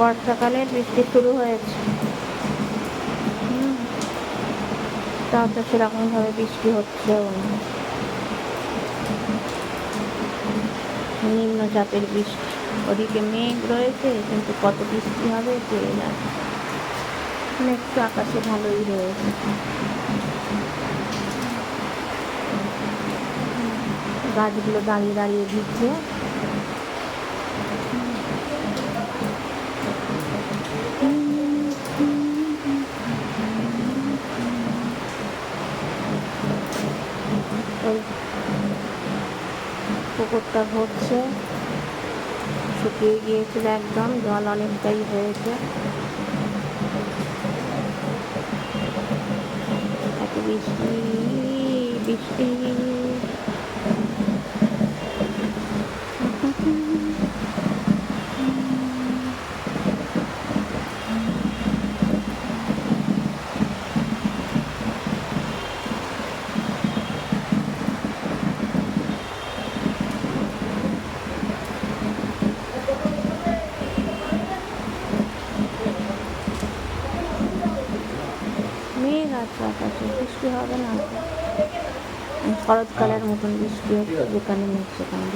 বর্ষাকালের বৃষ্টি শুরু হয়েছে। তাও তো সেরকমভাবে বৃষ্টি হচ্ছেও না। নিম্নচাপের বৃষ্টি। ওদিকে মেঘ রয়েছে, কিন্তু কত বৃষ্টি হবে কে জানে। মেঘ আকাশে ভালোই রয়েছে। গাছগুলো দাঁড়িয়ে দাঁড়িয়ে দিচ্ছে ওই পুকুরটা ভরছে। শুকিয়ে গিয়েছিল একদম জল অনেকটাই হয়েছে। এত বৃষ্টি বৃষ্টি। মেঘ আছে আকাশে বৃষ্টি হবে না। শরৎকালের মতন বৃষ্টি হচ্ছে যেখানে মেঘ সেখানে